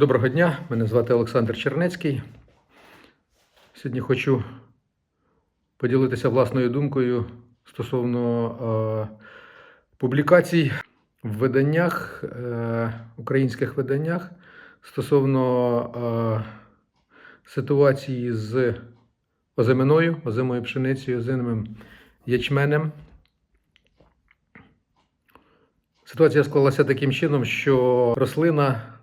Доброго дня, мене звати Олександр Чернецький. Сьогодні хочу поділитися власною думкою стосовно е, публікацій в виданнях, е, українських виданнях стосовно е, ситуації з озиминою, озимою пшеницею, озимим ячменем. Ситуація склалася таким чином, що рослина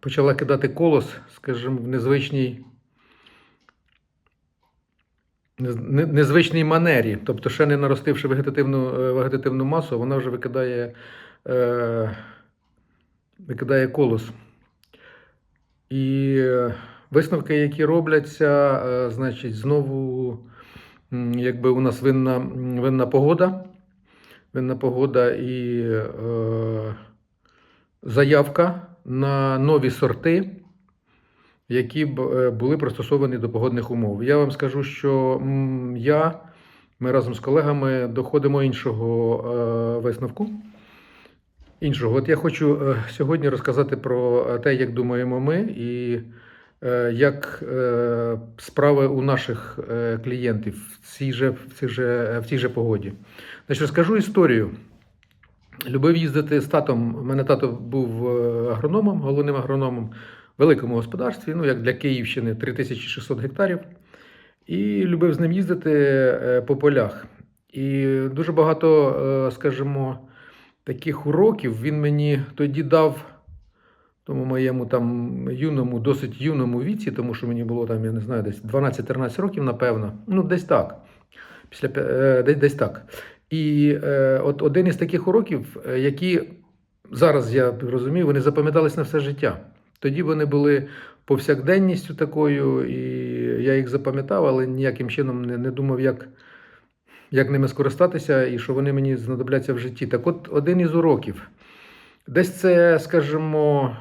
почала кидати колос, скажімо, в незвичній, незвичній манері. Тобто, ще не наростивши вегетативну, е, вегетативну масу, вона вже викидає, е, викидає колос. І висновки, які робляться, е, значить, знову, якби у нас винна, винна погода. Винна погода і е, заявка на нові сорти, які б е, були пристосовані до погодних умов. Я вам скажу, що я, ми разом з колегами доходимо іншого е, висновку. Іншого, от я хочу е, сьогодні розказати про те, як думаємо ми, і як справи у наших клієнтів в цій же, в цій же, в цій же погоді. Значить, розкажу історію. Любив їздити з татом. У мене тато був е, агрономом, головним агрономом в великому господарстві, ну як для Київщини 3600 гектарів. І любив з ним їздити е, по полях. І дуже багато, е, скажімо, таких уроків він мені тоді дав. Тому моєму там юному, досить юному віці, тому що мені було там, я не знаю, десь 12-13 років, напевно. Ну, десь так. Після, десь, десь так. І е, от один із таких уроків, е, які зараз я розумію, вони запам'ятались на все життя. Тоді вони були повсякденністю такою, і я їх запам'ятав, але ніяким чином не, не думав, як, як ними скористатися і що вони мені знадобляться в житті. Так от один із уроків. Десь це, скажімо,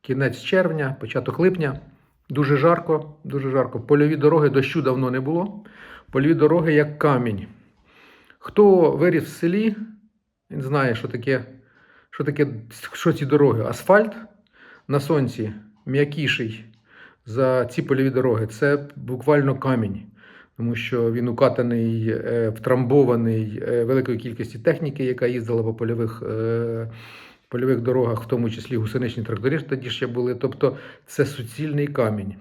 кінець червня, початок липня. Дуже жарко, дуже жарко. Польові дороги дощу давно не було. Польові дороги як камінь. Хто виріс в селі, він знає, що таке, що таке що ці дороги. Асфальт на сонці м'якіший за ці польові дороги. Це буквально камінь, тому що він укатаний, е, втрамбований е, великою кількістю техніки, яка їздила по польових, е, польових дорогах, в тому числі гусеничні тракторі тоді ще були. Тобто це суцільний камінь.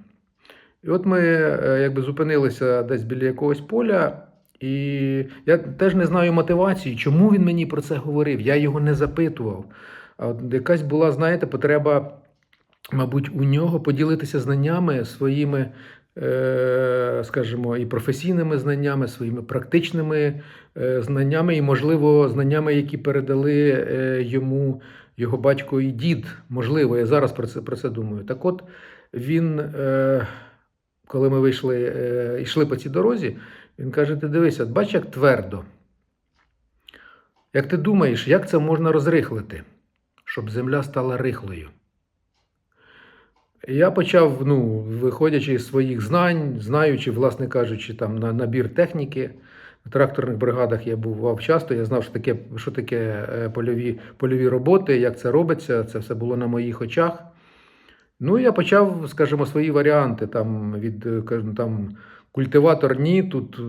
І от ми якби зупинилися десь біля якогось поля, і я теж не знаю мотивації, чому він мені про це говорив. Я його не запитував. А якась була, знаєте, потреба, мабуть, у нього поділитися знаннями своїми, е, скажімо, і професійними знаннями, своїми практичними е, знаннями, і, можливо, знаннями, які передали е, йому його батько і дід. Можливо, я зараз про це, про це думаю. Так от він. Коли ми вийшли, йшли по цій дорозі, він каже: ти дивися, бач, як твердо. Як ти думаєш, як це можна розрихлити, щоб земля стала рихлою? Я почав, ну, виходячи з своїх знань, знаючи, власне кажучи, там на набір техніки. В тракторних бригадах я бував часто, я знав, що таке, що таке е, польові, польові роботи, як це робиться. Це все було на моїх очах. Ну, я почав, скажімо, свої варіанти. Там від е, там, культиватор ні, тут е,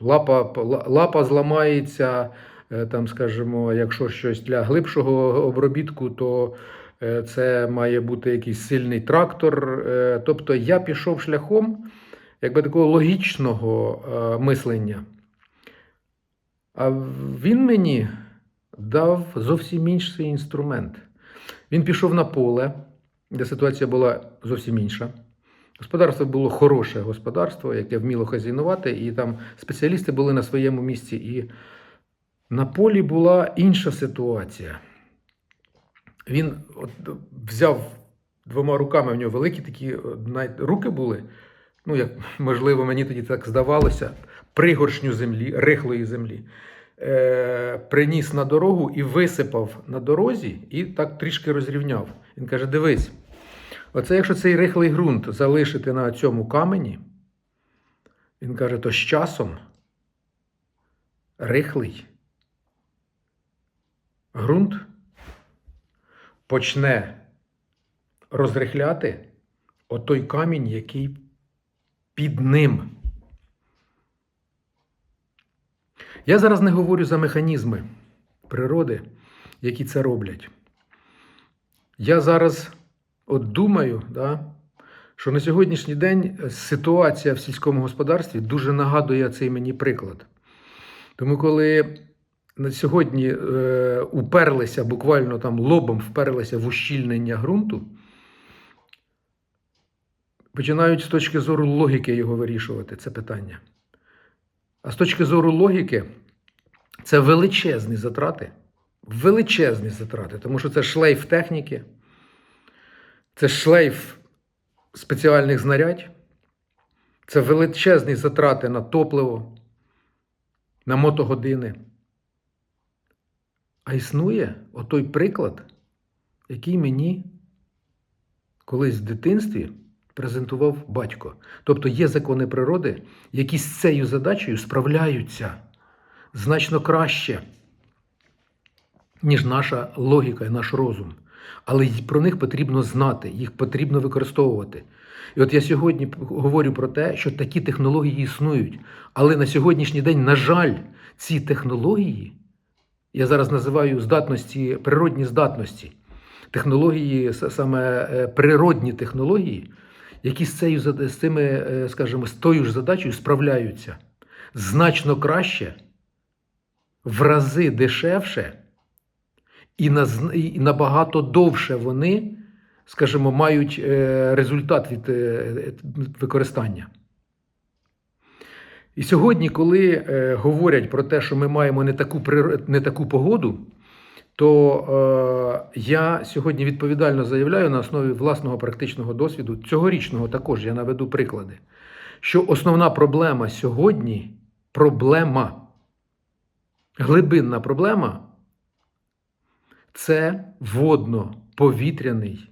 лапа, лапа зламається. е, Там, скажімо, якщо щось для глибшого обробітку, то е, це має бути якийсь сильний трактор. Тобто я пішов шляхом якби такого логічного мислення. А він мені дав зовсім інший інструмент. Він пішов на поле, де ситуація була зовсім інша. Господарство було хороше господарство, яке вміло хазяйнувати, і там спеціалісти були на своєму місці. І на полі була інша ситуація. Він от взяв двома руками, в нього великі такі е, навіть руки були. Ну, як можливо, мені тоді так здавалося, пригоршню землі, рихлої землі. Е, приніс на дорогу і висипав на дорозі, і так трішки розрівняв. Він каже: дивись, оце якщо цей рихлий ґрунт залишити на цьому камені, він каже, то з часом рихлий ґрунт почне розрихляти отой камінь, який під ним. Я зараз не говорю за механізми природи, які це роблять. Я зараз от думаю, да, що на сьогоднішній день ситуація в сільському господарстві дуже нагадує цей мені приклад. Тому коли на сьогодні е, уперлися, буквально там лобом вперлися в ущільнення ґрунту, починають з точки зору логіки його вирішувати, це питання. А з точки зору логіки, це величезні затрати, величезні затрати, тому що це шлейф техніки, це шлейф спеціальних знарядь, це величезні затрати на топливо, на мотогодини. А існує отой приклад, який мені колись в дитинстві презентував батько. Тобто є закони природи, які з цією задачею справляються значно краще, ніж наша логіка і наш розум. Але про них потрібно знати, їх потрібно використовувати. І от я сьогодні говорю про те, що такі технології існують. Але на сьогоднішній день, на жаль, ці технології, я зараз називаю здатності, природні здатності, технології, саме е, природні технології, які з, цією, з цими, е, скажімо, з тою ж задачею справляються значно краще, в рази дешевше і, набагато довше вони, скажімо, мають е, результат від е, використання. І сьогодні, коли е, говорять про те, що ми маємо не таку, не таку погоду, то е, я сьогодні відповідально заявляю на основі власного практичного досвіду, цьогорічного також я наведу приклади, що основна проблема сьогодні проблема, глибинна проблема це водно-повітряний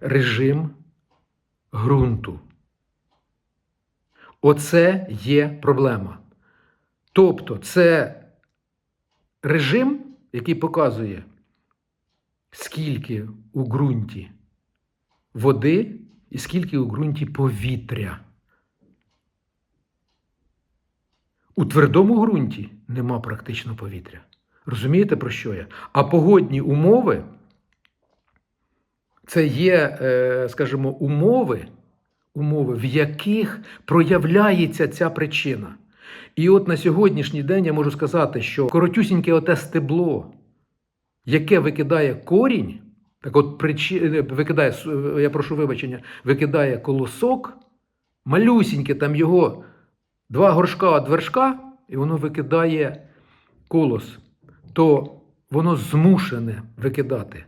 режим ґрунту. Оце є проблема. Тобто, це режим, який показує, скільки у ґрунті води і скільки у ґрунті повітря. У твердому ґрунті нема практично повітря. Розумієте, про що я? А погодні умови це є, е, скажімо, умови, умови, в яких проявляється ця причина. І от на сьогоднішній день я можу сказати, що коротюсіньке оте стебло, яке викидає корінь, так от причи... е, викидає, е, я прошу вибачення, викидає колосок, малюсіньке, там його два горшка від вершка, і воно викидає колос, то воно змушене викидати.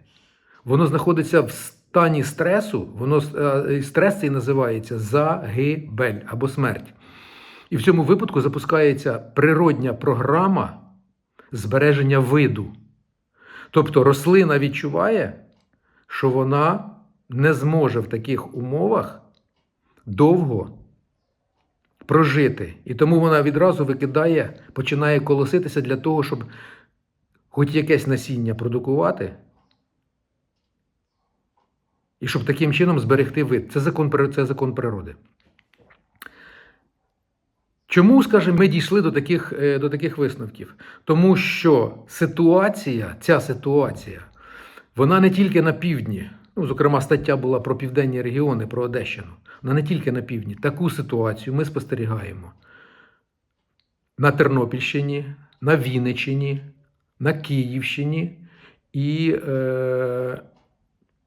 Воно знаходиться в стані стресу, воно е, стрес цей називається загибель або смерть. І в цьому випадку запускається природня програма збереження виду. Тобто рослина відчуває, що вона не зможе в таких умовах довго прожити. І тому вона відразу викидає, починає колоситися для того, щоб хоч якесь насіння продукувати, і щоб таким чином зберегти вид. Це закон, це закон природи. Чому, скажімо, ми дійшли до таких, е, до таких висновків? Тому що ситуація, ця ситуація, вона не тільки на півдні. Ну, зокрема, стаття була про південні регіони, про Одещину. Вона не тільки на півдні. Таку ситуацію ми спостерігаємо на Тернопільщині, на Вінниччині, на Київщині і е,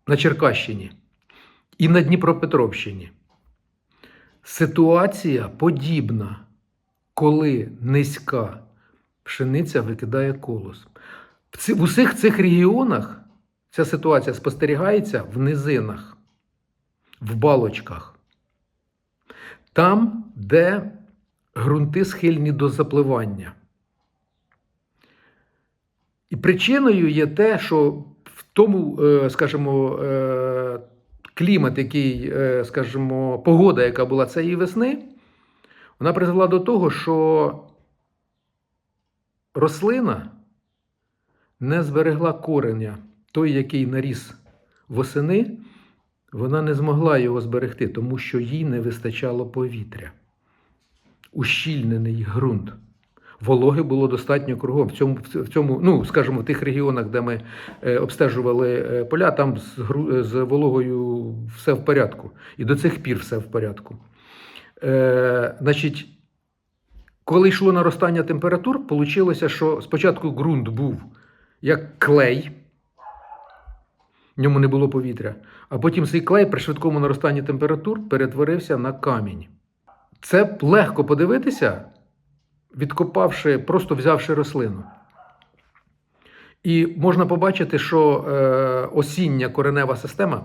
на Черкащині, і на Дніпропетровщині. Ситуація подібна, коли низька пшениця викидає колос. В, усіх цих регіонах ця ситуація спостерігається в низинах, в балочках. Там, де ґрунти схильні до запливання. І причиною є те, що в тому, е, скажімо, е, клімат, який, е, скажімо, погода, яка була цієї весни, вона призвела до того, що рослина не зберегла кореня той, який наріс восени, вона не змогла його зберегти, тому що їй не вистачало повітря. Ущільнений ґрунт. Вологи було достатньо кругом. В цьому, в цьому, ну, скажімо, в тих регіонах, де ми е, обстежували е, поля, там з, з вологою все в порядку. І до цих пір все в порядку. Е, значить, коли йшло наростання температур, вийшло, що спочатку ґрунт був як клей, в ньому не було повітря, а потім цей клей при швидкому наростанні температур перетворився на камінь. Це легко подивитися, відкопавши, просто взявши рослину. І можна побачити, що е, осіння коренева система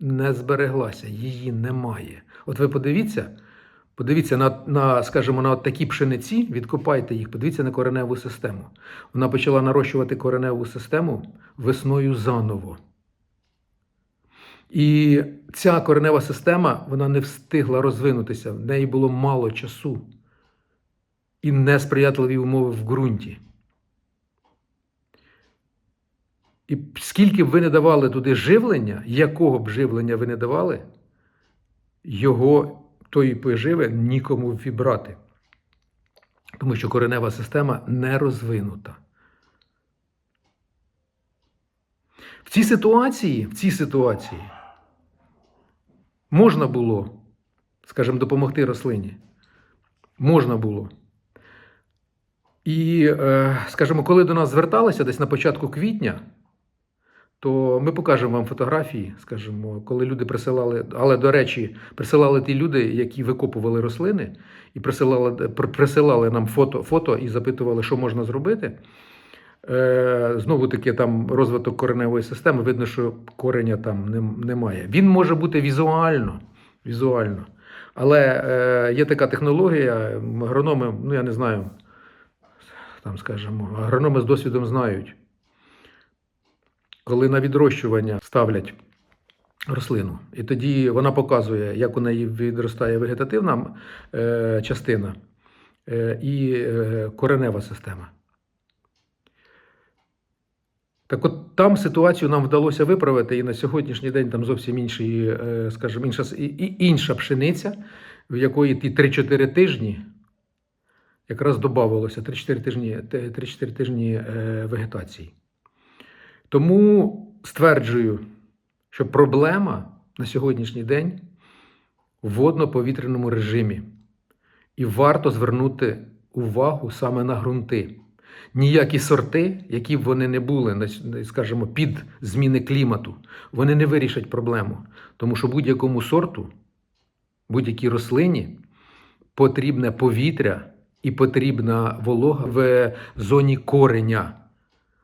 не збереглася, її немає. От ви подивіться, подивіться на, на, скажімо, на такі пшениці, відкопайте їх, подивіться на кореневу систему. Вона почала нарощувати кореневу систему весною заново. І ця коренева система вона не встигла розвинутися, в неї було мало часу і несприятливі умови в ґрунті. І скільки б ви не давали туди живлення, якого б живлення ви не давали, його тої поживи нікому вібрати. Тому що коренева система не розвинута. В цій ситуації, в цій ситуації можна було, скажімо, допомогти рослині. Можна було. І, е, скажімо, коли до нас зверталися десь на початку квітня, то ми покажемо вам фотографії, скажімо, коли люди присилали, але до речі, присилали ті люди, які викопували рослини, і присилали, присилали нам фото, фото і запитували, що можна зробити. Е, знову таки, там розвиток кореневої системи, видно, що кореня там немає. Він може бути візуально, візуально. Але е, є така технологія, агрономи, ну я не знаю, там, скажімо, агрономи з досвідом знають, коли на відрощування ставлять рослину, і тоді вона показує, як у неї відростає вегетативна е, частина е, і е, коренева система. Так от там ситуацію нам вдалося виправити, і на сьогоднішній день там зовсім інший, е, скажімо, інша, інша пшениця, в якої ті 3-4 тижні якраз додавалося 3-4 тижні, 3-4 тижні е, вегетації. Тому стверджую, що проблема на сьогоднішній день в водно-повітряному режимі. І варто звернути увагу саме на ґрунти. Ніякі сорти, які б вони не були, скажімо, під зміни клімату, вони не вирішать проблему. Тому що будь-якому сорту, будь-якій рослині потрібне повітря і потрібна волога в зоні кореня.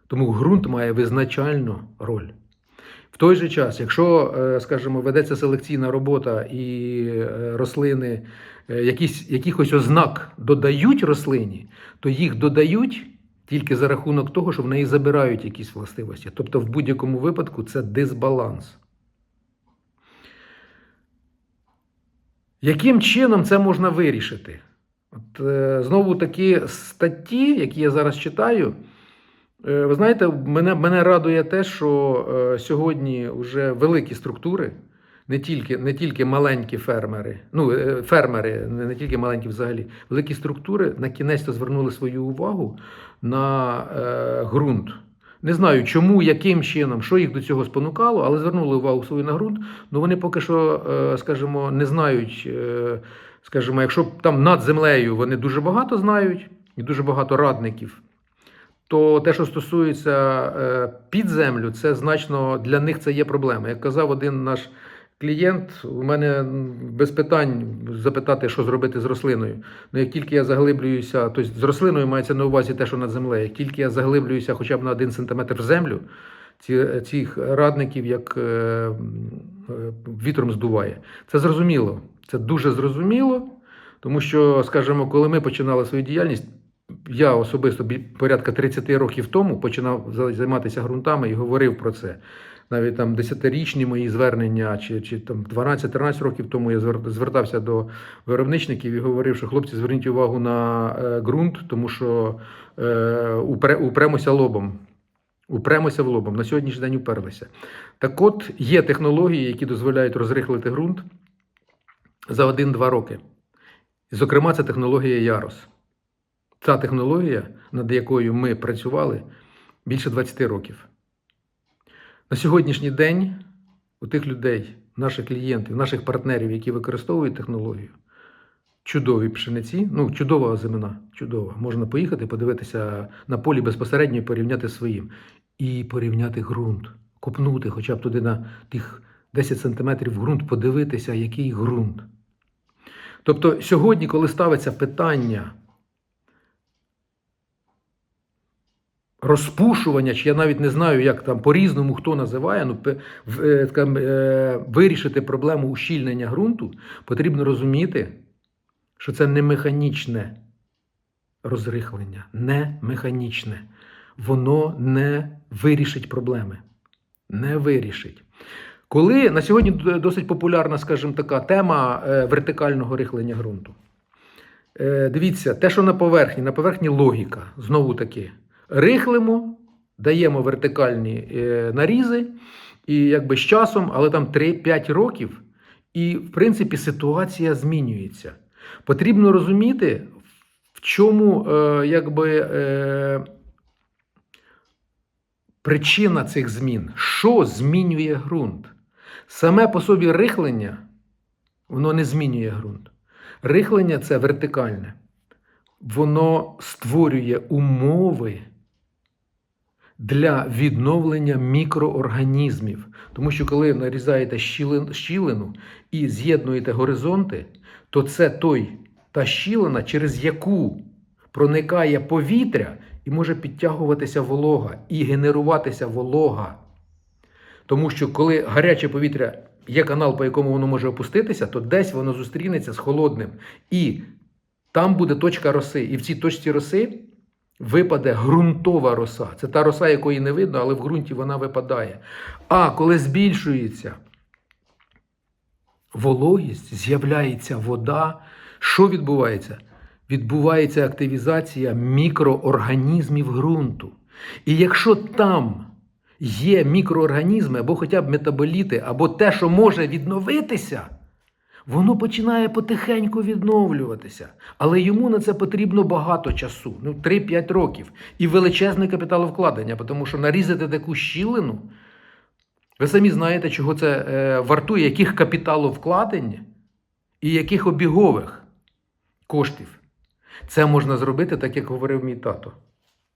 Тому ґрунт має визначальну роль. В той же час, якщо, е, скажімо, ведеться селекційна робота і е, рослини е, якісь, якихось ознак додають рослині, то їх додають тільки за рахунок того, що в неї забирають якісь властивості. Тобто, в будь-якому випадку це дисбаланс. Яким чином це можна вирішити? От, е, знову такі статті, які я зараз читаю, е, ви знаєте, мене, мене радує те, що е, сьогодні вже великі структури, не тільки, не тільки маленькі фермери, ну, фермери, не, не тільки маленькі взагалі, великі структури на кінець звернули свою увагу на е, ґрунт. Не знаю, чому, яким чином, що їх до цього спонукало, але звернули увагу свою на ґрунт. Ну вони поки що, скажімо, не знають, скажімо, якщо там над землею вони дуже багато знають і дуже багато радників, то те, що стосується е, під землю, це значно для них це є проблема. Як казав один наш клієнт, у мене без питань запитати, що зробити з рослиною. Ну, як тільки я заглиблююся, тобто з рослиною мається на увазі те, що над землею, як тільки я заглиблююся хоча б на один сантиметр в землю, ці, цих радників як е, е, вітром здуває. Це зрозуміло. Це дуже зрозуміло, тому що, скажімо, коли ми починали свою діяльність, я особисто порядка 30 років тому починав займатися ґрунтами і говорив про це. Навіть там 10-річні мої звернення, чи, чи там 12-13 років тому я звертався до виробничників і говорив, що хлопці, зверніть увагу на е, ґрунт, тому що е, упре, упремося лобом. Упремося в лобом. На сьогоднішній день уперлися. Так от, є технології, які дозволяють розрихлити ґрунт за 1-2 роки. Зокрема, це технологія Ярос. Ця технологія, над якою ми працювали більше 20 років. На сьогоднішній день у тих людей, наших клієнтів, наших партнерів, які використовують технологію, чудові пшениці, ну, чудова озимина, чудова. Можна поїхати, подивитися на полі безпосередньо і порівняти своїм. І порівняти ґрунт, копнути хоча б туди на тих 10 сантиметрів ґрунт, подивитися, який ґрунт. Тобто сьогодні, коли ставиться питання розпушування, чи я навіть не знаю, як там по-різному хто називає, ну, е, така, е, вирішити проблему ущільнення ґрунту, потрібно розуміти, що це не механічне розрихлення, не механічне. Воно не вирішить проблеми. Не вирішить. Коли на сьогодні досить популярна, скажімо, така тема е, вертикального рихлення ґрунту. Е, Дивіться, те, що на поверхні, на поверхні логіка. Знову таки, рихлимо, даємо вертикальні е, нарізи, і якби з часом, але там 3-5 років, і в принципі ситуація змінюється. Потрібно розуміти, в чому якби. Причина цих змін, що змінює ґрунт? Саме по собі рихлення, воно не змінює ґрунт. Рихлення це вертикальне. Воно створює умови для відновлення мікроорганізмів. Тому що коли нарізаєте щілин- щілину і з'єднуєте горизонти, то це той, та щілина, через яку проникає повітря і може підтягуватися волога і генеруватися волога. Тому що коли гаряче повітря є канал, по якому воно може опуститися, то десь воно зустрінеться з холодним. І там буде точка роси. І в цій точці роси випаде ґрунтова роса. Це та роса, якої не видно, але в ґрунті вона випадає. А коли збільшується вологість, з'являється вода, що відбувається? Відбувається активізація мікроорганізмів ґрунту. І якщо там є мікроорганізми або хоча б метаболіти, або те, що може відновитися, воно починає потихеньку відновлюватися. Але йому на це потрібно багато часу, ну 3-5 років, і величезне капіталовкладення, тому що нарізати таку щілину, ви самі знаєте, чого це е, вартує, яких капіталовкладень і яких обігових коштів. Це можна зробити, так як говорив мій тато.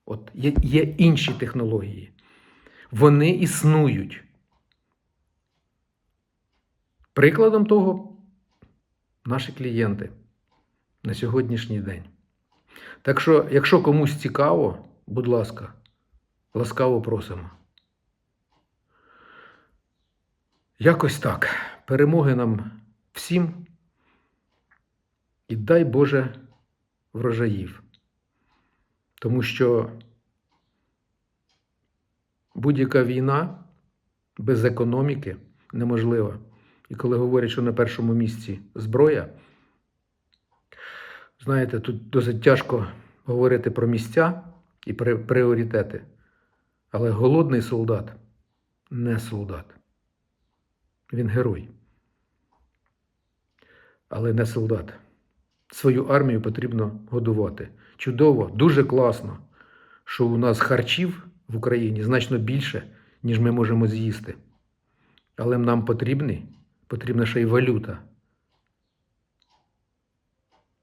От є, є інші технології. Вони існують. Прикладом того наші клієнти на сьогоднішній день. Так що, якщо комусь цікаво, будь ласка, ласкаво просимо. Якось так. Перемоги нам всім. І дай Боже врожаїв. Тому що будь-яка війна без економіки неможлива. І коли говорять, що на першому місці зброя, знаєте, тут досить тяжко говорити про місця і пріоритети. Але голодний солдат не солдат. Він герой. Але не солдат. Свою армію потрібно годувати. Чудово, дуже класно, що у нас харчів в Україні значно більше, ніж ми можемо з'їсти. Але нам потрібні, потрібна ще й валюта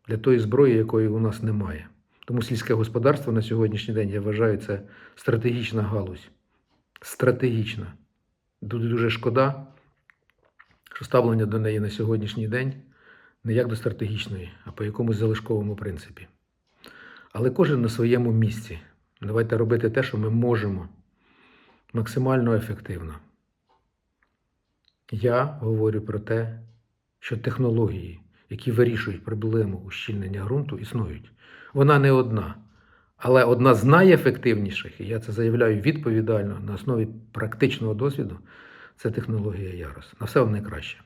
для тої зброї, якої у нас немає. Тому сільське господарство на сьогоднішній день, я вважаю, це стратегічна галузь. Стратегічна. Дуже дуже шкода, що ставлення до неї на сьогоднішній день не як до стратегічної, а по якомусь залишковому принципі. Але кожен на своєму місці. Давайте робити те, що ми можемо максимально ефективно. Я говорю про те, що технології, які вирішують проблему ущільнення ґрунту, існують. Вона не одна, але одна з найефективніших, і я це заявляю відповідально на основі практичного досвіду, це технологія Ярос. На все вам найкраще.